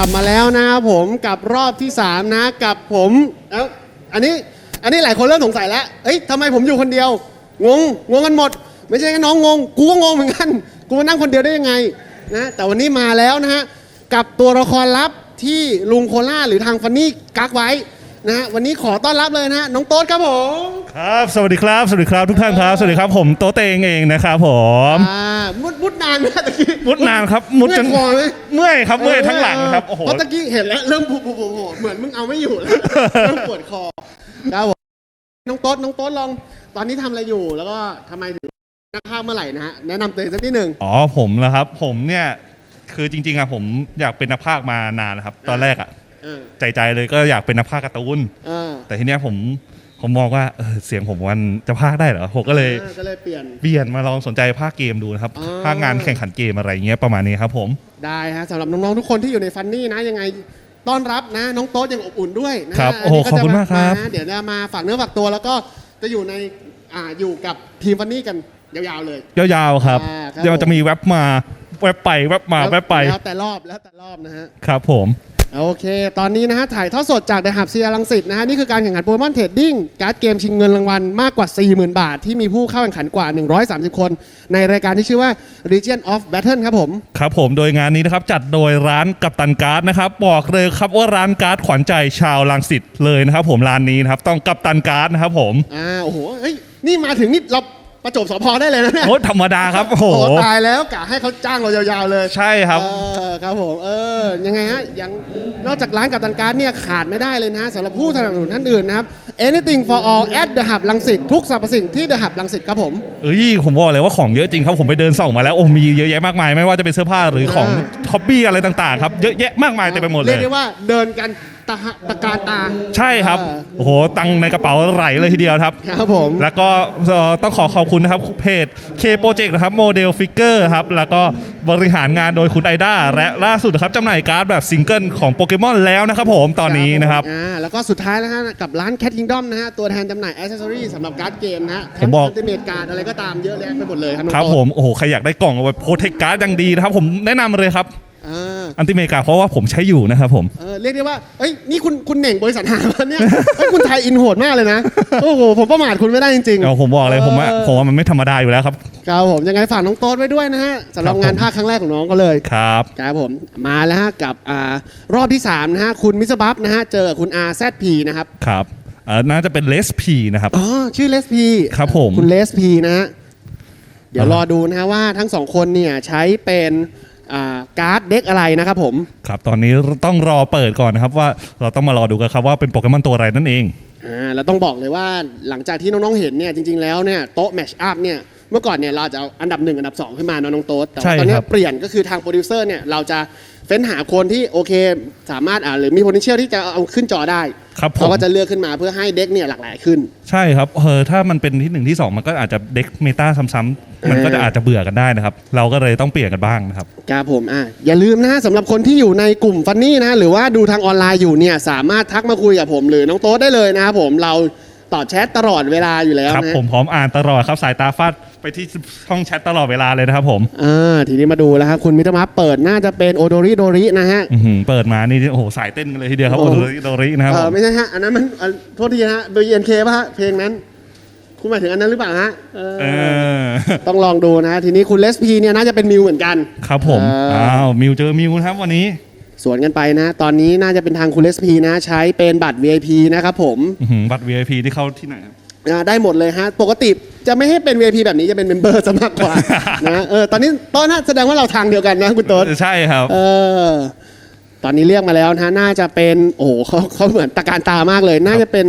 ลับมาแล้วนะครับผมกับรอบที่ 3 นะกับผมแล้วอันนี้อันนี้หลายคนเริ่มสงสัยแล้วเอ้ยทำไมผมอยู่คนเดียว งงงงกันหมด ไม่ใช่แค่น้องงง กูก็งงเหมือนกัน กูมานั่งคนเดียวได้ยังไงนะแต่วันนี้มาแล้วนะฮะกับตัวละครลับที่ลุงโคล่าหรือทางฟันนี่กักไว้ นะฮะวันนี้ขอต้อนรับเลยนะฮะน้องโต๊ดครับผมครับสวัสดีครับ สวัสดีครับทุกท่านครับ สวัสดีครับผมโตะเตงเองนะครับผมอ่ามุดมุดนานไหมตะกี้มุดนานครับมุดจนเมื่อยคอไหมเมื่อยครับเมื่อยทั้งหลังครับโอ้โห เพราะตะกี้เห็นแล้วเริ่มผูผูผูผูเหมือนมึงเอาไม่อยู่แล้วเริ่มปวดคอครับผมน้องโต๊ดน้องโต๊ดลอง ตอนนี้ทำอะไรอยู่แล้วก็ทำไมถึงนักภาคเมื่อไหร่นะฮะแนะนำตัวเองสักนิดหนึ่ง อ๋อผมนะครับผมเนี่ยคือจริงๆอะผมอยากเป็นนักพากย์มานานแล้วครับ ตอนแรกอะ เออใจๆเลยก็อยากเป็นนักพากย์การ์ตูนเออแต่ทีเนี้ยผมผมมองว่าเออเสียงผมมันจะพากย์ได้เหรอผมก็เลยอ่าก็เลยเปลี่ยน เปลี่ยนมาลองสนใจภาคเกมดูนะครับอ๋อภาคงานแข่งขันเกมอะไรเงี้ยประมาณนี้ครับผม ได้ฮะสำหรับน้องๆทุกคนที่อยู่ในฟันนี่นะยังไงต้อนรับนะ น้องโต๊ดยังอบอุ่นด้วยนะครับโอ้โหนนี้ขอบคุณมากครับจะเดี๋ยวจะมาฝากเนื้อฝากตัวแล้วก็จะอยู่ในอ่าอยู่กับทีมฟันนี่กันยาวๆเลย ยาวๆครับ อ่าครับ เดี๋ยวจะมีแว็บมาแว็บไปแว็บมาแว็บไปแล้วแต่รอบแล้วแต่รอบนะฮะ ครับผม โอเค ตอนนี้นะฮะถ่ายทอดสดจากเดอะฮับเซียรังสิตนะฮะนี่คือการแข่งขันโปเกมอนเทรดดิ้งการ์ดเกมชิงเงินรางวัลมากกว่า 40,000 บาท ที่มีผู้เข้าแข่งขันกว่า 130 คน ในรายการที่ชื่อว่า Region of Battle ครับผม ครับผมโดยงานนี้นะครับจัดโดยร้านกัปตันการ์ดนะครับบอกเลยครับว่าร้านการ์ดขวัญใจชาวลังสิตเลยนะครับผมร้านนี้นะครับต้องกัปตันการ์ดนะครับผม อ่าโอ้โหเฮ้ยนี่มาถึงนี่เรา ประจบสพได้เลยนะเนี่ยโอ้ธรรมดาครับโอ้โหโอ้โหตายแล้วกะให้เขาจ้างเรายาวๆเลยใช่ครับ เออครับผมเออยังไงฮะยังนอกจากร้านกับตันการ์ดเนี่ยขาดไม่ได้เลยนะฮะสำหรับผู้สนับสนุนท่านอื่นนะครับ anything for all at the hub ลังสิตทุกสรรพสิ่งที่ the hub ลังสิตครับผม เอ้ยผมบอกเลยว่าของเยอะจริงครับผมไปเดินส่องมาแล้วโอ้มีเยอะแยะมากมาย ไม่ว่าจะเป็นเสื้อผ้าหรือของอ่า ท็อปปี้อะไรต่างๆครับเยอะแยะมากมายเต็มไปหมดเลเรียยกได้ว่าเดินกัน ตะหะตะการตา ใช่ครับ อ่า โอ้โห ตังค์ในกระเป๋าไหลเลยทีเดียวครับ ครับผม แล้วก็เอ่อต้องขอขอบคุณนะครับเพจ K Project นะครับโมเดลฟิกเกอร์ครับ แล้วก็บริหารงานโดยคุณไอด้าและล่าสุดนะครับจำหน่ายการ์ดแบบซิงเกิลของโปเกมอนแล้วนะครับผมตอนนี้นะครับ อ่าแล้วก็สุดท้ายนะฮะกับร้าน Cat Kingdom นะฮะ ตัวแทนจำหน่ายอ c เซสซอรี่สำหรับการ์ดเกมนะฮะผมบอกอัลติเมทการ์ดอะไรก็ตามเยอะแยะไปหมดเลยครับน้องครับโต๊ดผม โอ้โห ใครอยากได้กล่องเอาไว้โปรเทคการ์ดยังดีนะครับ ผมแนะนำเลยครับ อ่า อันติเมกาเพราะว่าผมใช้อยู่นะครับผม เออเรียกได้ว่าเอ้ยนี่คุณคุณเหน่งบริษัทหามันเนี่ยเฮ้ยคุณไทยอินโหดมากเลยนะ โอ้โหผมประมาทคุณไม่ได้จริงเอาผมบอกเลยผมว่าเออ ผมว่ามันไม่ธรรมดาอยู่แล้วครับ ครับผมยังไงฝากน้องโต๊ดไว้ด้วยนะฮะสำหรับครับผม งานภาคครั้งแรกของน้องก็เลยครับ ครับผมมาแล้วฮะกับอ่ารอบที่สามนะฮะคุณมิสบัฟนะฮะเจอกับคุณอาแซดพีนะครับครับเอ่อน่าจะเป็นเลสพีนะครับ อ๋อชื่อเลสพีครับผม คุณเลสพีนะฮะเดี๋ยวอ่ารรอดูนะฮะว่าทั้งสองคนเนี่ยใช้เป็นอ่า การ์ดเด็กอะไรนะครับผม ครับตอนนี้ต้องรอเปิดก่อนนะครับว่าเราต้องมารอดูกันครับว่าเป็นโปเกมอนตัวอะไรนั่นเองอ่าแล้วต้องบอกเลยว่าหลังจากที่น้องๆเห็นเนี่ยจริงๆแล้วเนี่ยโต๊ะแมชอัพเนี่ยเมื่อก่อนเนี่ยเราจะเอาอันดับหนึ่งอันดับสองขึ้นมาเนอะน้องโต๊ดแต่ใช่ว่าตอนเนี้คยรับเปลี่ยนก็คือทางโปรดิวเซอร์เนี่ยเราจะเฟ้นหาคนที่โอเค สามารถอ่าหรือมี potential ที่จะเอาขึ้นจอได้ ครับผเขามก็จะเลือกขึ้นมาเพื่อให้เด็กเนี่ยหลากหลายขึ้น ใช่ครับเออถ้ามันเป็นที่หนึ่งที่สองมันก็อาจจะเด็กเมตาซ้ำๆมันก็จะอาจจะเบื่อกันได้นะครับ เราก็เลยต้องเปลี่ยนกันบ้างนะครับครับผมอะอย่าลืมนะฮะสำหรับคนที่อยู่ในกลุ่มฟันนี่นะหรือว่าดูทางออนไลน์อยู่เนี่ยสามารถทักมาคุยกับผมหรือน้องโต๊ดได้เลยนะครับผมเรา ตอบแชทตลอดเวลาอยู่แล้วครับ นะผมพร้อมอ่านตลอดครับสายตาฟาดไปที่ช่องแชทตลอดเวลาเลยนะครับผมอ่าทีนี้มาดูแล้วครับคุณมิตรมาเปิดน่าจะเป็นโอโดริโดรินะฮะ อื้อหือเปิดมานี่โอ้โหสายเต้นกันเลยทีเดียวครับโอ้โอโห โดริโดรินะครับเอผอมไม่ใช่ฮะ อันนั้นมันอะโทษทีนะฮะ BNK ป่ะฮะ เพลงนั้น คุณหมายถึงอันนั้นหรือเปล่าฮะเออเออต้องลองดูนะฮะทีนี้คุณเลสพีเนี่ยน่าจะเป็นมิวเหมือนกัน ครับผมเอออ้ อ้าวมิวเจอมิวนะครับวันนี้ สวนกันไปนะ ตอนนี้น่าจะเป็นทางคุณเลสพีนะ ใช้เป็นบัตร VIP นะครับผมอื้อหือบัตร VIP ที่เข้าที่ไหนครับ อ่าได้หมดเลยฮะ ปกติจะไม่ให้เป็น VIP แบบนี้จะเป็นเมมเบอร์ซะมากกว่า นะเออตอนนี้ตอนนั้นแสดงว่าเราทางเดียวกันนะคุณโต๊ด ใช่ครับ เออตอนนี้เรียกมาแล้วนะฮะน่าจะเป็นโอ้โหเขาเขาเหมือนตะการตามากเลย น่าจะเป็น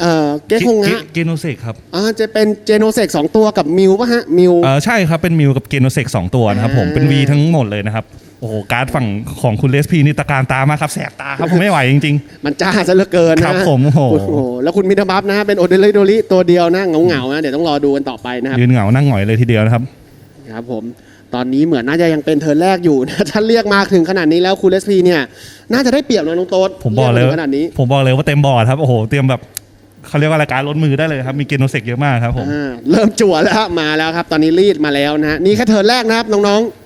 เอ่อเกคงงะเกโนเซกครับอ่าจะเป็นเจโนเซกสองตัวกับมิวป่ะฮะมิว เออใช่ครับ เป็นมิวกับเกโนเซกสองตัวนะครับผมอ่าเป็น V ทั้งหมดเลยนะครับ โอ้โหการ์ดฝั่งของคุณเลสพีนี่ตะการตามากครับแสบตาครับผมไม่ไหวจริง มันจ้าซะเหลือเกินนะครับผมโอ้โหแล้วคุณมิตรบัฟนะฮะเป็นโอเดลิโดริตัวเดียวนะเหงาๆนะเดี๋ยวต้องรอดูกันต่อไปนะครับๆยืนเหงานั่งหงอยเลยทีเดียวนะครับ ครับผมตอนนี้เหมือนน่าจะยังเป็นเทิร์นแรกอยู่นะ ถ้าเรียกมาถึงขนาดนี้แล้วคุณเลสพีเนี่ย น่าจะได้เปรียบนะน้องโต๊ดผมบอกเลยรีมาถึงขนาดนี้ผมบอกเลยว่าเต็มบอร์ดครับโอ้โหเตรียมแบบเขาเรียกว่าอะไรการล้นมือได้เลยครับมีเกโนเซกเยอะมากครับผมอ่าเริ่มจั่วแล้วฮะมาแล้วครับ ตอนนี้รีดมาแล้วนะฮะนี่แค่เทิร์นแรกนะครับน้องอื้อหือ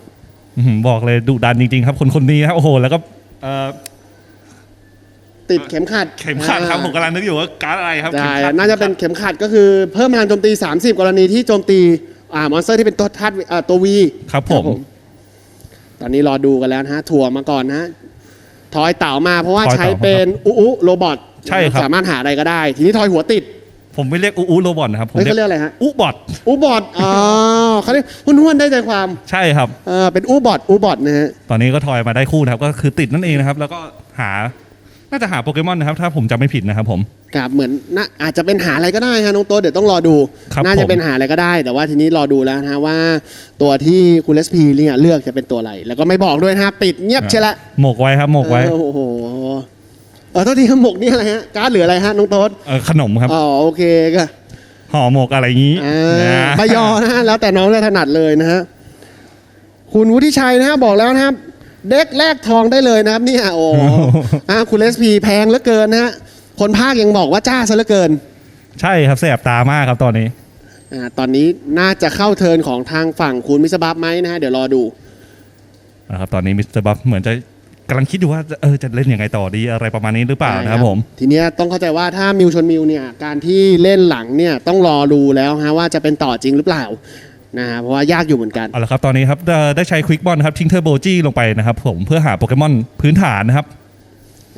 บอกเลยดุดันจริงๆครับ คนคนนี้นะครับโอ้โหแล้วก็เอ่อติดเข็มขัดเข็มขัดครับผมกำลังนึกอยู่ว่าการ์ดอะไรครับใช่เข็มขัดน่าจะเป็นเข็มขัดก็คือเพิ่มพลังโจมตี 30 กรณีที่โจมตีอ่ามอนสเตอร์ที่เป็นตัวธาตุอ่าตัววีครับผม ตอนนี้รอดูกันแล้วนะฮะถั่วมาก่อนนะฮะทอยเต่ามาเพราะว่าทอยเต่าใช้เป็นอุอุโรบอทใช่ครับสามารถหาอะไรก็ได้ ทีนี้ทอยหัวติด ผมไม่เรียกอูอูโรบอทนะครับผมเฮ้ยเรียเขาเรียกกอะไรฮะอูบอทอุบอทอ๋อ เขาเรียกหุ้นๆได้ใจความใช่ครับ เออเป็นอุบอทอุบอทนะฮะ ตอนนี้ก็ทอยมาได้คู่นะครับ ก็คือติดนั่นเองนะครับ แล้วก็หา น่าจะหาโปเกมอนนะครับ ถ้าผมจำไม่ผิดนะครับผม ครับเหมือนน่าอาจจะเป็นหาอะไรก็ได้ฮะน้องโต๊ดเดี๋ยวต้องรอดู ครับน่าจะผมเป็นหาอะไรก็ได้ แต่ว่าทีนี้รอดูแล้วนะฮะว่า ตัวที่คุณเลสพีเนี่ยเลือกจะเป็นตัวอะไร แล้วก็ไม่บอกด้วยนะฮะปิดเงียบเชียวละ หมกไว้ครับ หมกไว้ เออโอ้โหเออโทษทีครับหมกนี่อะไรฮะ การ์ดเหลืออะไรฮะน้องโต๊ดเออขนมครับ อ๋อโอเคก็ ห่อหมกอะไรอย่างนี้อ่านะ ใบยอนะฮะแล้วแต่น้องจะถนัดเลยนะฮะคุณวุฒิชัยนะฮะบอกแล้วนะครับ เด็กแลกทองได้เลยนะครับเนี่ยโอ้อ่าคุณเลสพีแพงเหลือเกินนะฮะคนภาคยังบอกว่าจ้าซะเหลือเกินใช่ครับแสบตามากครับตอนนี้ อ่าตอนนี้น่าจะเข้าเทิร์นของทางฝั่งคุณมิสบับไหมนะฮะเดี๋ยวรอดู นะครับตอนนี้มิสเตอร์บัฟเหมือนจะ กำลังคิดอยู่ว่าเออจะเล่นยังไงต่อดีอะไรประมาณนี้หรือเปล่านะครับผม ทีเนี้ยต้องเข้าใจว่าถ้ามิวชนมิวเนี่ยการที่เล่นหลังเนี่ยต้องรอดูแล้วฮะว่าจะเป็นต่อจริงหรือเปล่านะฮะเพราะว่ายากอยู่เหมือนกันเอาละครับตอนนี้ครับเอ่อได้ใช้ควิกบอลครับทิ้งเทอร์โบจี้ลงไปนะครับผมเพื่อหาโปเกมอนพื้นฐานนะครับ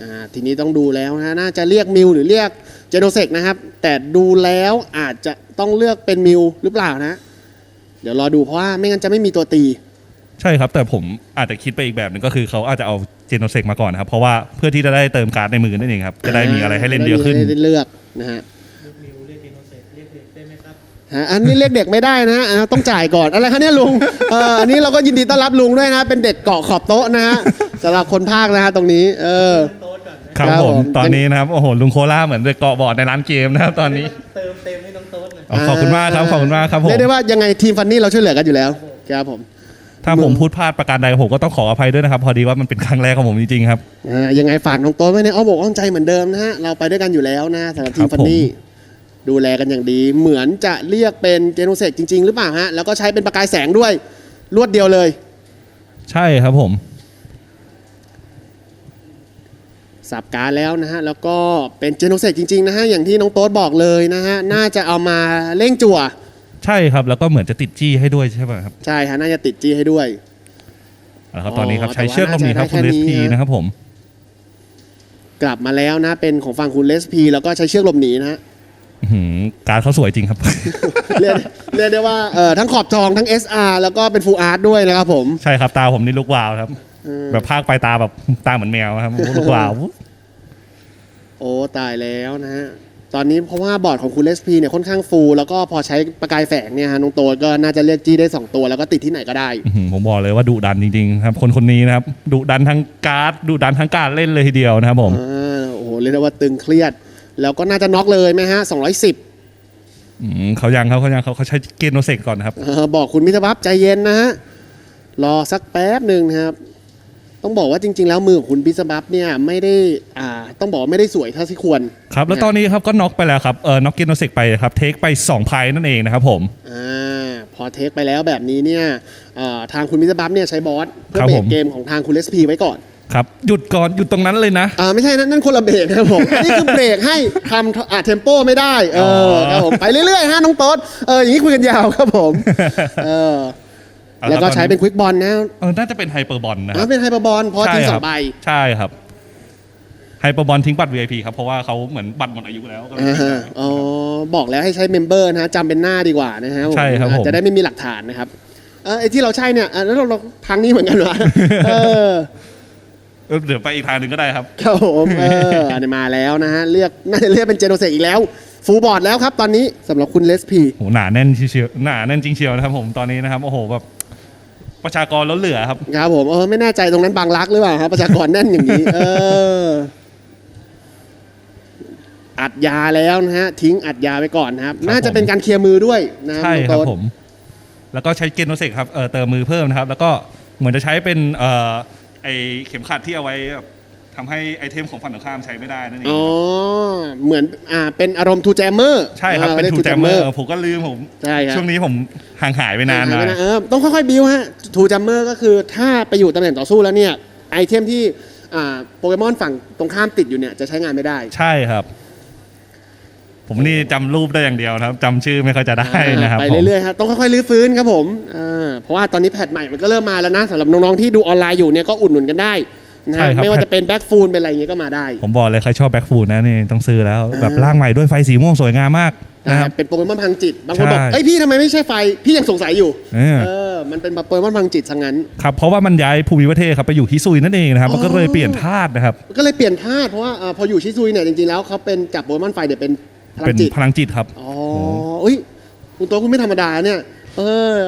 อ่าทีนี้ต้องดูแล้วนะฮะน่าจะเรียกมิวหรือเรียกเจโนเซกนะครับ แต่ดูแล้วอาจจะต้องเลือกเป็นมิวหรือเปล่านะ เดี๋ยวรอดูเพราะว่าไม่งั้นจะไม่มีตัวตี ใช่ครับแต่ผมอาจจะคิดไปอีกแบบหนึงก็คือเขาอาจจะเอาเจโนเซกมาก่อนนะครับ เพราะว่าเพื่อที่จะได้เติมการ์ดในมือนั่นเองครับจะได้มีอะไรให้เล่นเยอะขึ้นจได้มีให้เลือกนะฮะฮะอันนี้เรียกเด็กไม่ได้นะฮะอ่าต้องจ่ายก่อนอะไรคะเนี่ยลุงเอออันนี้เราก็ยินดีต้อนรับลุงด้วยนะ เป็นเด็กเกาะขอบโต๊ะนะฮะสำหรับคนภาคนะฮะตรงนี้ เออครับครับผผมมตอนนี้นะครับโอ้โหลุงโคล่าเหมือนเกาะบอร์ดในร้านเกมนะครับตอนนี้เติมเต็มให้น้องโต๊ดหน่อยอ๋อขอบคุณมากครับขอบคุณมากครับผมเรียกได้ว่ายังไงทีมฟันนี่เราช่วยเหลือกันอยู่แล้วครับผม ถ้าผมพูดพลาดประการใดผมก็ต้องขออภัยด้วยนะครับ พอดีว่ามันเป็นครั้งแรกของผมจริงๆครับอ่ายังไงฝากน้องโต๊ดไว้ในอ้อมอกอ้อมใจเหมือนเดิมนะฮะเราไปด้วยกันอยู่แล้วนะสำหรับทีครัมบฟันนี่ดูแลกันอย่างดี เหมือนจะเรียกเป็นเจโนเซกจริง ๆ หรือเปล่าฮะแล้วก็ใช้เป็นประกายแสงด้วยรวดเดียวเลย ใช่ครับผม สับการดแล้วนะฮะแล้วก็เป็นเจโนเซกจริงๆนะฮะอย่างที่น้องโต๊ดบอกเลยนะฮะน่าจะเอามาเร่งจั่ว ใช่ครับ แล้วก็เหมือนจะติดจี้ให้ด้วยใช่ไหมครับใช่ฮะน่าจะติดจี้ให้ด้วยเอาละครับตอนนี้ครับอ๋อใช้เชือกลมหนีครับแต่คุณว่าเลน่าสจะได้พีแค่นี้ฮะนะครับผม กลับมาแล้วนะ เป็นของฝั่งคุณเลสพีแล้วก็ใช้เชือกหลบหนีนะฮะอื้อหือการดเขาสวยจริงครับ เรียกเรียกได้ว่าเอ่อทั้งขอบทองทั้ง SR แล้วก็เป็นฟูอาร์ตด้วยนะครับผม ใช่ครับตาผมนี่ลูกวาวครับเออแบบภาคไปตาแบบตาเหมือนแมวครับลูกวาว โอ้ตายแล้วนะฮะ ตอนนี้เพราะว่าบอร์ดของคุณเลสพีเนี่ยค่อนข้างฟูลแล้วก็พอใช้ประกายแฝงเนี่ยฮะน้องโต๊ดก็น่าจะเรียกจี้ได้ 2 ตัว แล้วก็ติดที่ไหนก็ได้ อื้อหือผมบอกเลยว่าดุดันจริงๆครับ คนคนนี้นะครับดุดันทั้งการ์ดดุดันทั้งการเล่นเลยทีเดียวนะครับผม อ่าโอ้โหเรียกได้ว่าตึงเครียด แล้วก็น่าจะน็อกเลยไหมฮะ 210อืมเขายังเขาเขายังเขาเขาใช้เกนโนเซกก่อนนะครับ เออบอกคุณมิตรบับใจเย็นนะฮะ รอสักแป๊บหนึ่งนะครับ ต้องบอกว่าจริง ๆ แล้วมือของคุณพิศบับเนี่ยไม่ได้อ่าต้องบอกว่าไม่ได้สวยเท่าที่ควร ครับ แล้วตอนนี้ครับก็น็อกไปแล้วครับเออน็อกเกนโนเซกไปครับเทคไป2ไพนั่นเองนะครับผมอ่าพอเทคไปแล้วแบบนี้เนี่ยอ่าทางคุณมิตรบับเนี่ยใช้บอสเพื่อครับเบรผกมเกมของทางคุณเลสพีไว้ก่อนครับหยุดก่อนหยุดตรงนั้นเลยนะอ่าไม่ใช่นั่นนั่นคนละเบรกนะครับผมอันนี้คือเบรกให้ทำอ่าเทมโปไม่ได้เอออครับผมไปเรื่อยๆฮะน้องโต๊ดเอออย่างนี้คุยกันยาวครับผมเออ แล้วก็ใช้เป็นควิกบอลนะเออน่าจะเป็นไฮเปอร์บอลนะคอ่ารับเป็นไฮเปอร์บอลเพราะทิ้งสองใบ ใช่ครับไฮเปอร์บอลทิ้งบัตร VIP ครับ เพราะว่าเขาเหมือนบัตรหมดอายุแล้วก็เลยอ่าฮะอ๋อบอกแล้วให้ใช้เมมเบอร์นะฮะจำเป็นหน้าดีกว่านะฮะใช่ครับผมจะได้ไม่มีหลักฐานนะครับเออไอที่เราใช่เนี่ยอะแล้วเราเราทางนี้เหมือนกันวะเออเออเดี๋ยวไปอีกทางหนึ่งก็ได้ครับ ครับผมเอออันนี้มาแล้วนะฮะเรียกน่าจะเรียกเป็นเจโนเซกอีกแล้ว ฟูลบอร์ดแล้วครับตอนนี้สำหรับคุณเลสพี โหหนาแน่นเชียวหนาแน่นจริงเชียวนะครับผมตอนนี้นะครับโอ้โหแบบ ประชากรล้นเหลือครับ ครับผมเออไม่แน่ใจตรงนั้นบางรักหรือเปล่าครับประชากรแน่นอย่างนี้ เออ อัดยาแล้วนะฮะ ทิ้งอัดยาไว้ก่อนนะครับครับ น่าจะเป็นการเคลียร์มือด้วยนะครับใช่ครับน้องโต๊ดผม แล้วก็ใช้เกนโนเซกครับเออเติมมือเพิ่มนะครับ แล้วก็เหมือนจะใช้เป็นเอ่อไอเข็มขัดที่เอาไว้แบบ ทำให้ไอเทมของฝั่งตรงข้ามใช้ไม่ได้นั่นเอง อ๋อ เหมือนอ่าเป็นอารมณ์ทูแจมเมอร์ใช่ครับ เป็นทูแจมเมอร์ผมก็ลืมผม ใช่ครับช่วงนี้ผมห่างหายไปนานหายมาไปเออต้องค่อยๆบิวฮะทูจัมเมอร์ก็คือถ้าไปอยู่ตำแหน่งต่อสู้แล้วเนี่ยไอเทมที่อ่าโปเกมอนฝั่งตรงข้ามติดอยู่เนี่ยจะใช้งานไม่ได้ ใช่ครับ ผมนี่จำรูปได้อย่างเดียวนะครับจำชื่อไม่ค่อยจะได้นะครับไปผมเรื่อยๆครับต้องค่อยๆรื้อฟื้นครับผมอ่าเพราะว่าตอนนี้แพทใหม่มันก็เริ่มมาแล้วนะสำหรับน้องๆที่ดูออนไลน์อยู่เนี่ยก็อุดหนุนกันได้ นะใช่ครับ ไม่ว่าจะเป็นแบ็กฟูลเป็นอะไรอย่างเงี้ยก็มาได้ผมบอกเลยใครชอบแบ็กฟูดนะนี่ต้องซื้อแล้วแบบร่างใหม่ด้วยไฟสีม่วงสวยงามมากนะครับเป็นโปเกมอนพลังจิต บางคนบอกใช่ เอ้ยพี่ทำไมไม่ใช่ไฟ พี่ยังสงสัยอยู่ เออ เออ มันเป็นโปเกมอนพลังจิตซะงั้น ครับเพราะว่ามันย้ายภูมิประเทศครับไปอยู่ฮิซุยนั่นเองนะครับมันก็เลยเปลี่ยนธาตุนะครับ ก็เลยเปลี่ยนธาตุเพราะว่าเอ่อพออยู่ชิซุยเนี่ยจริงๆแล้วเขาเป็นจับโปเกมอนไฟเนี่ยเป็นพลัเป็นงจิต พลังจิตครับ อ๋ออุ้ยคุณตัวคุณไม่ธรรมดาเนี่ย เออ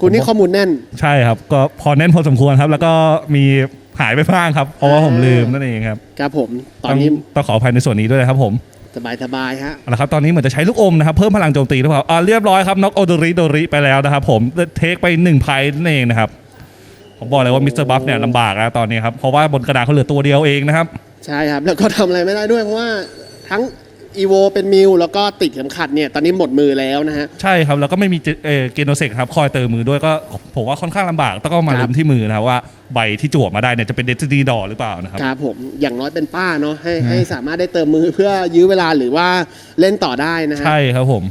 คุณนี่ข้อมูลแน่น ใช่ครับ ก็พอแน่นพอสมควรครับ แล้วก็มี หายไปบ้างครับ เพราะว่าผมลืมนั่นเองครับครับผมตอนนี้งต้องขออภัยในส่วนนี้ด้วยนะครับผมสบายสบายๆฮะเอาละครับตอนนี้เหมือนจะใช้ลูกอมนะครับเพิ่มพลังโจมตีหรือเปล่าอ่าเรียบร้อยครับน็อกโอดริโดริไปแล้วนะครับผมเทคไป1ไพนั่นเองนะครับผมบอกเลยว่ามิสเตอร์บัฟเนี่ยลำบากนะตอนนี้ครับเพราะว่าบนกระดานเขาเหลือตัวเดียวเองนะครับ ใช่ครับ แล้วก็ทำอะไรไม่ได้ด้วยเพราะว่าทั้ง อีโวเป็นมิวแล้วก็ติดเข็มขัดเนี่ยตอนนี้หมดมือแล้วนะฮะ ใช่ครับ แล้วก็ไม่มีเจเอ่อเกโนเซกครับ คอยเติมมือด้วยก็ผมว่าค่อนข้างลำบากต้องก็มาครับ ลุ้นที่มือนะครับว่าใบที่จั่วมาได้เนี่ยจะเป็นเดสตินีดอหรือเปล่านะครับ ครับผมอย่างน้อยเป็นป้าเนาะให้ให้สามารถได้เติมมือเพื่อยื้อเวลาหรือว่าเล่นต่อได้นะฮะ ใช่ครับผม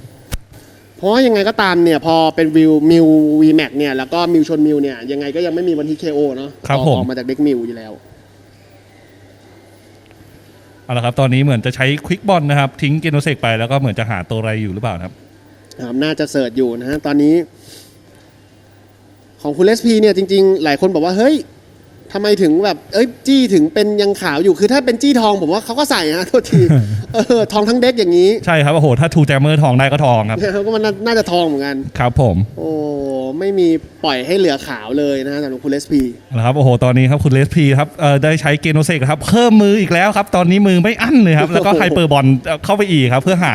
เพราะว่ายังไงก็ตามเนี่ยพอเป็นวิวมิววีแม็กเนี่ยแล้วก็มิวชนมิวเนี่ยยังไงก็ยังไม่มีวันที่เคโอเนาะครับออกผม ออกมาจากเด็กมิวอยู่แล้ว เอาละครับตอนนี้เหมือนจะใช้ควิกบอลนะครับ ทิ้งเกโนเซกไปแล้วก็เหมือนจะหาตัวอะไรอยู่หรือเปล่านะครับครับน่าจะเสิร์ชอยู่นะฮะตอนนี้ ของคุณเลสพีเนี่ยจริง ๆ หลายคนบอกว่าเฮ้ย ทำไมถึงแบบ เอ้ยจี้ถึงเป็นยังขาวอยู่คือถ้าเป็นจี้ทองผมว่าเขาก็ใส่นะโทษทีเออทองทั้งเด็กอย่างนี้ใช่ครับโอ้โหถ้าทูแจมเมอร์ทองได้ก็ทองครับเนี่ยก็มันน่าน่าจะทองเหมือนกัน ครับผม โอ้ไม่มีปล่อยให้เหลือขาวเลยนะฮะสำหรับคุณเลสพีนะครับโอ้โหตอนนี้ครับคุณเลสพีครับเอ่อได้ใช้เกโนเซกครับเพิ่มมืออีกแล้วครับ ตอนนี้มือไม่อั้นเลยครับแล้วก็ไฮเปอร์บอลเข้าไปอีกครับ เพื่อหา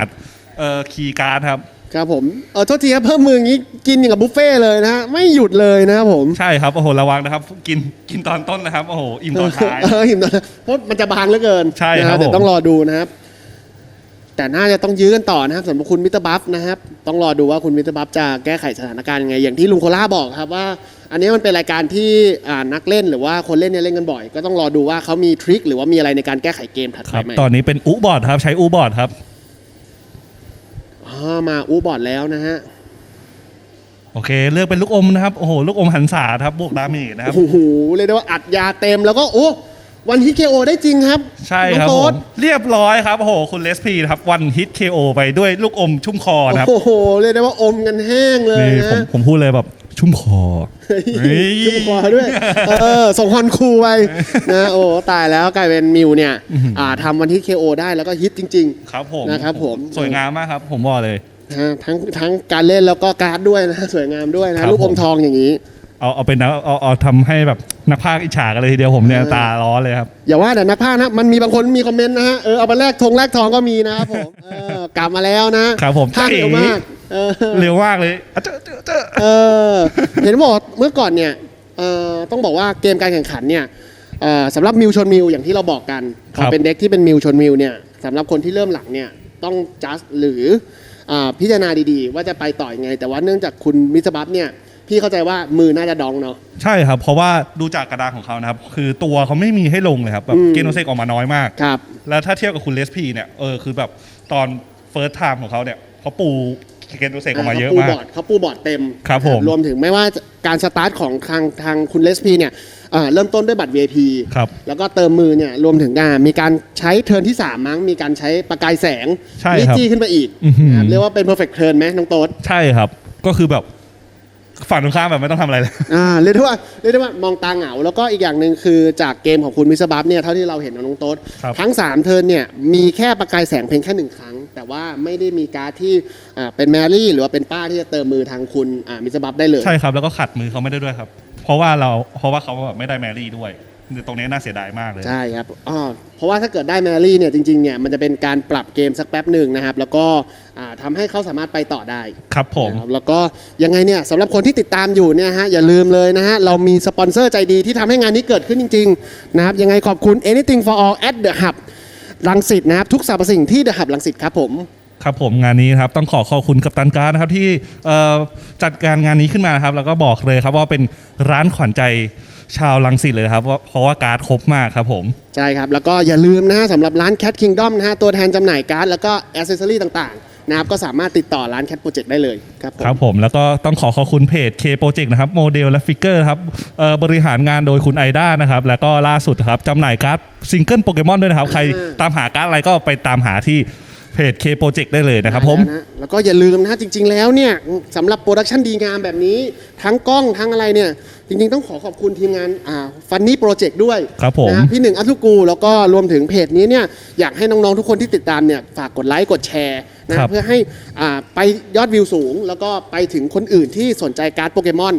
เอ่อคีย์การ์ดครับ ครับผมเออโทษทีครับเพิ่มมืออย่างนี้กินอย่างกับบุฟเฟ่ต์เลยนะฮะไม่หยุดเลยนะครับผมใช่ครับโอ้โหระวังนะครับ กินกินตอนต้นนะครับโอ้โหอิ่มตอนท้าย เออหิมตอนเพราะมันจะบางเหลือเกินใช่นะคฮะรับเดี๋ยผมวต้องรอดูนะครับ แต่น่าจะต้องยื้อกันต่อนะครับสำหรับคุณมิสเตอร์บัฟนะครับ ต้องรอดูว่าคุณมิสเตอร์บัฟจะแก้ไขสถานการณ์ยังไง อย่างที่ลุงโคล่าบอกครับว่า อันนี้มันเป็นรายการที่อ่านักเล่นหรือว่าคนเล่นเนี่ยเล่นกันบ่อย ก็ต้องรอดูว่าเขามีทริคหรือว่ามีอะไรในการแก้ไขเกมถัดคไปรับไหม ตอนนี้เป็นอูบอร์ดครับใช้อูบอร์ดครับ อ๋อมาอูบอร์ดแล้วนะฮะ โอเค เลือกเป็นลูกอมนะครับ โอ้โห ลูกอมหันษาครับบวกดาเมจนะครับ โอ้โห เรียกได้ว่าอัดยาเต็มแล้วก็โอ้วันฮิตเคโอได้จริงครับใช่ครับน้องผโต๊ดมเรียบร้อยครับโอ้โหคุณเลสพีครับวันฮิตเคโอไปด้วยลูกอมชุ่มคอนะครับโอ้โหเรียกได้ว่าอมกันแห้งเลยนี่นะผมผมพูดเลยแบบ ชุ่มคอเฮ้ยชุ่มคอด้วย เออ ส่งฮอนคูไปนะ โอ้ ตายแล้วกลายเป็นมิวเนี่ยอ่าทำวันที่ KO ได้แล้วก็ฮิตจริงครับผมนะครับผม สวยงามมากครับ ผมบอกเลยๆนะฮะทั้งทั้งการเล่นแล้วก็การ์ดด้วยนะ สวยงามด้วยครันะบลูกอมทองอย่างนี้ เอาเอาเป็นนะเอาเอาทำให้แบบนักพากย์อิจฉากันเลยทีเดียวผมเนี่ยเออตาร้อนเลยครับ อย่าว่าแต่นักพากย์นะ มันมีบางคนมีคอมเมนต์นะฮะ เออ เอาไปแลกทงแลกทองก็มีนะครับผม เออกลับมาแล้วนะครับผมพากย์เร็วมาก เออเร็วมากเลยอะเจ้าเจ้าเจ้าเออเห็นบอกเมื่อก่อนเนี่ยเอ่อต้องบอกว่าเกมการแข่งขันเนี่ยเอ่อสำหรับมิวชนมิวอย่างที่เราบอกกันพอเป็นเด็กที่เป็นมิวชนมิวเนี่ยสำหรับคนที่เริ่มหลังเนี่ยต้องจัดหรืออ่าพิจารณาดีๆ ว่าจะไปต่อยังไง แต่ว่าเนื่องจากคุณมิสบับเนี่ยพี่เข้าใจว่ามือน่าจะดองเนาะ ใช่ครับ เพราะว่าดูจากกระดานของเขานะครับ คือตัวเขาไม่มีให้ลงเลยครับแบบอืมเกโนเซกออกมาน้อยมากครับแล้วถ้าเทียบกับคุณเลสพีเนี่ยเออคือแบบตอนเฟิร์สไทม์ของเขาเนี่ยเขาปู เกโนเซกออกมาเยอะปูมากบอร์ดเขาปูบอร์ดเต็มครับผมรวมถึงไม่ว่าการสตาร์ทของทางทางคุณเลสพีเนี่ยเอ่อเริ่มต้นด้วยบัตร VIP ครับแล้วก็เติมมือเนี่ยรวมถึงอ่ามีการใช้เทิร์นที่ 3 มั้ง มีการใช้ประกายแสงใช่ลิครับจี้ขึ้นไปอีกอื้อหือนะครับเรียกว่าเป็น perfect turn ไหมน้องโต๊ดใช่ครับ ก็คือแบบ ฝั่งตรงข้ามแบบไม่ต้องทำอะไรเลย อ่าเรียกได้ว่าเรียกได้ว่ามองตาเหงา แล้วก็อีกอย่างหนึ่งคือจากเกมของคุณมิสบับเนี่ยเท่าที่เราเห็นของน้องโต๊ดครับ ทั้ง 3 เทิร์นเนี่ยมีแค่ประกายแสงเพียงแค่หนึ่งครั้ง แต่ว่าไม่ได้มีการดที่อ่าเป็นแมรี่หรือว่าเป็นป้าที่จะเติมมือทางคุณอ่ามิสบับได้เลย ใช่ครับ แล้วก็ขัดมือเขาไม่ได้ด้วยครับ เพราะว่าเราเพราะว่าเขาแบบไม่ได้แมรี่ด้วย ตรงนี้น่าเสียดายมากเลย ใช่ครับอ๋อเพราะว่าถ้าเกิดได้แมรี่เนี่ยจริงๆเนี่ยมันจะเป็นการปรับเกมสักแป๊บหนึ่งนะครับ แล้วก็อ่าทำให้เขาสามารถไปต่อได้ ครับผมนะครับแล้วก็ยังไงเนี่ยสำหรับคนที่ติดตามอยู่เนี่ยฮะอย่าลืมเลยนะฮะเรามีสปอนเซอร์ใจดีที่ทำให้งานนี้เกิดขึ้นจริงๆนะครับยังไงขอบคุณ anything for all at the hub ลังสิตนะครับทุกสรรพสิ่งที่ the hub ลังสิตครับผม ครับผมงานนี้นะครับต้องขอขอบคุณกับตันการดนะครับที่เอ่อจัดการงานนี้ขึ้นมานะครับ แล้วก็บอกเลยครับว่าเป็นร้านขวัญใจชาวลังสิตเลยครับว่าเพราะว่าการ์ดครบมากครับผม ใช่ครับ แล้วก็อย่าลืมนะฮะสำหรับร้าน Cat Kingdom นะฮะตัวแทนจำหน่ายการ์ดแล้วก็อ c เซสซอรี่ต่างๆนะครับก็สามารถติดต่อร้าน Cat Project ได้เลยครับผม ครับผมแล้วก็ต้องขอขอบคุณเพจ K Project นะครับโมเดลและฟิกเกอร์ครับเอ่อบริหารงานโดยคุณไอด้านะครับ แล้วก็ล่าสุดครับจำหน่ายการ์ดซิงเกิลโปเกมอนด้วยนะครับ ใครตามหาการ์ดอะไรก็ไปตามหาที่ เพจ K Project ได้เลยนะครับผมได้แล้วนะแล้วก็อย่าลืมนะฮะจริง ๆ แล้วเนี่ยสำหรับโปรดักชันดีงามแบบนี้ ทั้งกล้องทั้งอะไรเนี่ย จริง ๆ ต้องขอขอบคุณทีมงานฟันนี่โปรเจกต์ด้วยครับผม นะฮะพี่หนึ่งอัทุกูแล้วก็รวมถึงเพจนี้เนี่ยอยากให้น้อง ๆ ทุกคนที่ติดตามเนี่ยฝากกดไลค์กดแชร์นะครัฮะบเพื่อให้อ่าไปยอดวิวสูง แล้วก็ไปถึงคนอื่นที่สนใจการ์ดโปเกมอน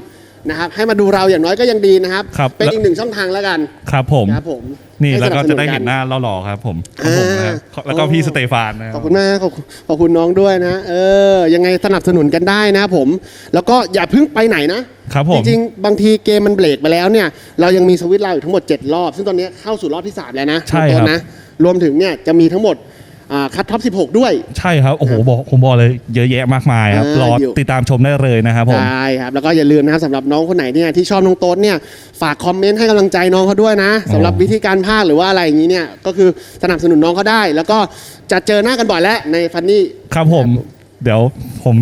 นะครับให้มาดูเราอย่างน้อยก็ยังดีนะครับ ครับ เป็นอีกหนึ่งช่องทางแล้วกันครับผม ครับผม นี่ให้แล้วก็สบสจะได้กัเห็นหน้าหล่อๆครับ ผมครับผมอ่านะครับแล้วก็พี่สเตฟานนะคขรัอบบคุณมากขอบคุณขอบคุณน้องด้วยนะ เออ ยังไงสนับสนุนกันได้นะผม แล้วก็อย่าเพิ่งไปไหนนะครับผมจริงๆ บางทีเกมมันเบรกไปแล้วเนี่ย เรายังมีสวิตช์เราอยู่ทั้งหมด 7 รอบ ซึ่งตอนนี้เข้าสู่รอบที่ 3 แล้วนะใช่ณต้นครับนะรวมถึงเนี่ยจะมีทั้งหมดอ่า คัดท็อป16 ด้วย ใช่ครับ โอ้โหบอกผมบอกเลยเยอะแยะมากมายครับเออรออยู่ติดตามชมได้เลยนะครับผม ใช่ครับ แล้วก็อย่าลืมนะครับสำหรับน้องคนไหนเนี่ยที่ชอบน้องโต๊ดเนี่ยฝากคอมเมนต์ให้กำลังใจน้องเขาด้วยนะสำหรับอ๋อวิธีการพากย์หรือว่าอะไรอย่างนี้เนี่ยก็คือสนับสนุนน้องเขาได้ แล้วก็จะเจอหน้ากันบ่อยแล้วในฟันนี่ครับผม เดี๋ยวผม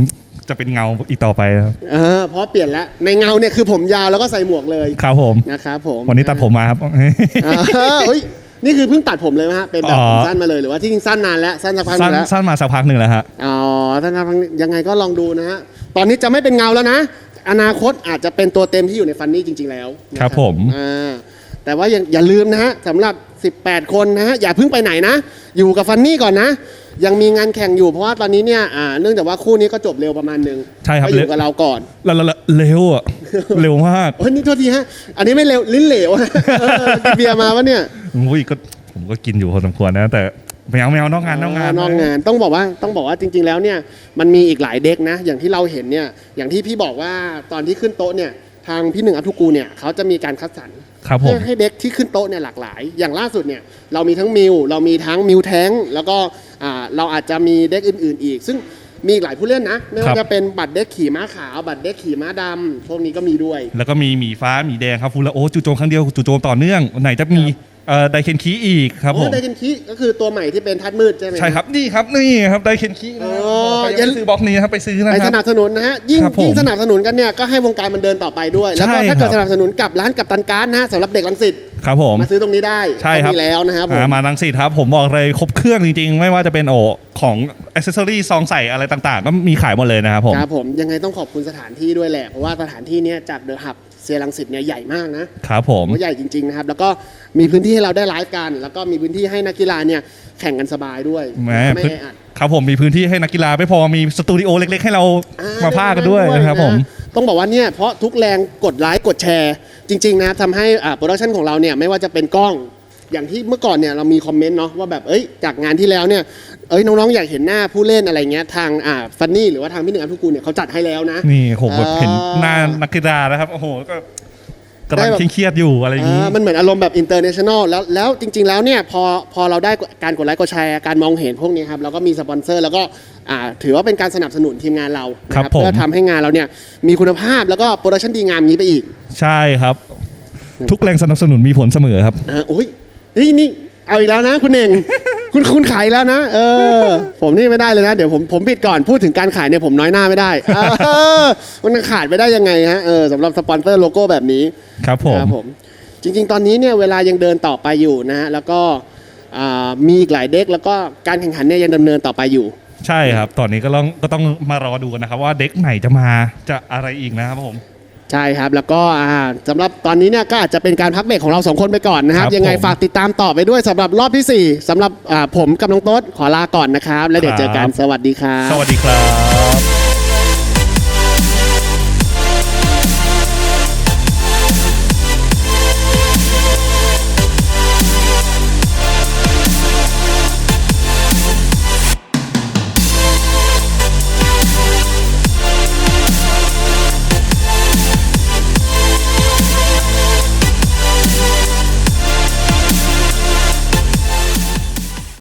จะเป็นเงาอีกต่อไปครับเออเพราะเปลี่ยนแล้วในเงาเนี่ยคือผมยาวแล้วก็ใส่หมวกเลย ครับผมนะครับผมวันนี้ตัดผมมาครับอ่าเฮ้ย นี่คือเพิ่งตัดผมเลยไหมฮะเป็นแบบอ๋อผมสั้นมาเลยหรือว่าที่จริงสั้นนานแล้วสั้นสักพักหสั้นึนงแล้วสั้นมาสักพักหนึ่งแล้วฮะ อ๋อสั้นสักพักหนึ่งยังไงก็ลองดูนะฮะตอนนี้จะไม่เป็นเงาแล้วนะ อนาคตอาจจะเป็นตัวเต็มที่อยู่ในฟันนี่จริง ๆ แล้วนะครับผม อ่า แต่ว่าอย่าอย่าลืมนะฮะสำหรับ 18 คนนะฮะอย่าเพิ่งไปไหนนะ อยู่กับฟันนี่ก่อนนะ ยังมีงานแข่งอยู่เพราะว่าตอนนี้เนี่ยอ่าเนื่องจากว่าคู่นี้ก็จบเร็วประมาณหนึงใช่ครับ ก็อยู่กับเราก่อนแล้วแล้วแล้วเร็วอะ เร็วมากเฮ้ยนี่โทษทีฮะ อันนี้ไม่เร็วลิ้นเหลวเออกินเบียร์มาวะเนี่ย อุ้ยก็ผมก็กินอยู่พอสมควรนะ แต่ไม่เอาไม่เอานอกงานนอกงาน นอกงานต้องบอกว่าต้องบอกว่าจริง ๆ แล้วเนี่ยมันมีอีกหลายเด็กนะ อย่างที่เราเห็นเนี่ยอย่างที่พี่บอกว่าตอนที่ขึ้นโต๊ะเนี่ย ทางพี่หนึ่งอัทุกูเนี่ยเขาจะมีการคัดสรรครับผเพื่มอให้เด็กที่ขึ้นโต๊ะเนี่ยหลากหลาย อย่างล่าสุดเนี่ยเรามีทั้งมิวเรามีทั้งมิวแทงแล้วก็อ่าเราอาจจะมีเด็กอื่น ๆ อีก ซึ่งมีอีกหลายผู้เล่นนะไม่ครัว่าบ จะเป็นบัตรเด็กขี่ม้าขาวบัตรเด็กขี่ม้าดำพวกนี้ก็มีด้วย แล้วก็มีหมีฟ้าหมีแดงครับฟูลาโอจู่โจมครั้งเดียวจู่โจมต่อเนื่องไหนจะมีเอ่อ ไดเคนคีอีกครับผโอ้ม ไดเกนคิก็คือตัวใหม่ที่เป็นทัดมืดใช่ไหม ใช่ครับ นี่ครับนี่ครับไดเคนคีนะครัอ๋อใครยังไม่ซื้อบล็อกนี้นะครับไปซื้อนะไปคสรับนับสนุนนะฮะยิ่งครับผมยิ่งสนับสนุนกันเนี่ยก็ให้วงการมันเดินต่อไปด้วย แล้วก็ใช่ถ้าเกิดครับ สนับสนุนกับร้านกับตันการ์ดนะฮะสำหรับเด็กลังสิตครับผม มาซื้อตรงนี้ได้ใช่ครับ ก็มีแล้วนะครับผม อ่ามาลังสิตครับ ผมบอกเลยครบเครื่องจริงๆ ไม่ว่าจะเป็นโอของอ c เซสซอรี่ซองใส่อะไรต่างๆ ก็มีขายหมดเลยนะครับผม ครับผมยังไงต้องขอบคุณสถานที่ด้วยแหละ เพราะว่าสถานที่เนี้ยจากเดอะฮับ เซียรังสิตเนี่ยใหญ่มากนะครับผมโอ้ใหญ่จริงๆนะครับแล้วก็มีพื้นที่ให้เราได้ไลฟ์กัน แล้วก็มีพื้นที่ให้นักกีฬาเนี่ยแข่งกันสบายด้วยแหม ไม่แออัด ครับผมมีพื้นที่ให้นักกีฬาไม่พอมีสตูดิโอเล็ก ๆ ให้เราอ่มาพากกันด้วยนะครับผม ต้องบอกว่าเนี่ยเพราะทุกแรงกดไลค์กดแชร์ จริงๆนะทำให้อ่าโปรดักชันของเราเนี่ยไม่ว่าจะเป็นกล้อง อย่างที่เมื่อก่อนเนี่ยเรามีคอมเมนต์เนาะว่าแบบเอ้ยจากงานที่แล้วเนี่ยเอ้ยน้องๆอยากเห็นหน้าผู้เล่นอะไรเงี้ยทางอ่าฟันนี่หรือว่าทางพี่หนึ่งอัทุกูเนี่ยเขาจัดให้แล้วนะนี่ผมแบบอ่าเห็นหน้านักกีฬานะครับโอ้โหก็กำลังได้แบบเครียดๆอยู่อะไรอย่างนี้อ่ามันเหมือนอารมณ์แบบอินเตอร์เนชั่นแนลแล้วแล้วจริง ๆ แล้วเนี่ยพอพอเราได้การกดไลค์กดแชร์การมองเห็นพวกนี้ครับเราก็มีสปอนเซอร์แล้วก็อ่าถือว่าเป็นการสนับสนุนทีมงานเรานะครับผมเพื่อทำให้งานเราเนี่ยมีคุณภาพแล้วก็โปรดักชันดีงามนี้ไปอีก ใช่ครับ ทุกแรงสนับสนุนมีผลเสมอครับอ่าโอ้ย นี่นี่เอาอีกแล้วนะ คุณเองคุณคุณขายอีกแล้วนะเออ ผมนี่ไม่ได้เลยนะ เดี๋ยวผมผมปิดก่อนพูดถึงการขายเนี่ยผมน้อยหน้าไม่ได้เออมันขาดไปได้ยังไงฮะเออสำหรับสปอนเซอร์โลโก้แบบนี้ ครับผม ครับผมจริง ๆ ตอนนี้เนี่ยเวลายังเดินต่อไปอยู่นะฮะแล้วก็อ่ามีอีกหลายเด็กแล้วก็การแข่งขันเนี่ยยังดำเนินต่อไปอยู่ ใช่ครับ ตอนนี้ก็ต้องก็ต้องมารอดูกันนะครับว่าเด็กไหนจะมาจะอะไรอีกนะครับผม ใช่ครับ แล้วก็อ่าสำหรับตอนนี้เนี่ยก็อาจจะเป็นการพักเบรกของเราสองคนไปก่อนนะครับ ครับยังไงผม ฝากติดตามต่อไปด้วยสำหรับรอบที่4สำหรับอ่าผมกับน้องโต๊ดขอลาก่อนนะครับ แล้วเดี๋ยวเจอกันครับสวัสดีครับ สวัสดีครับ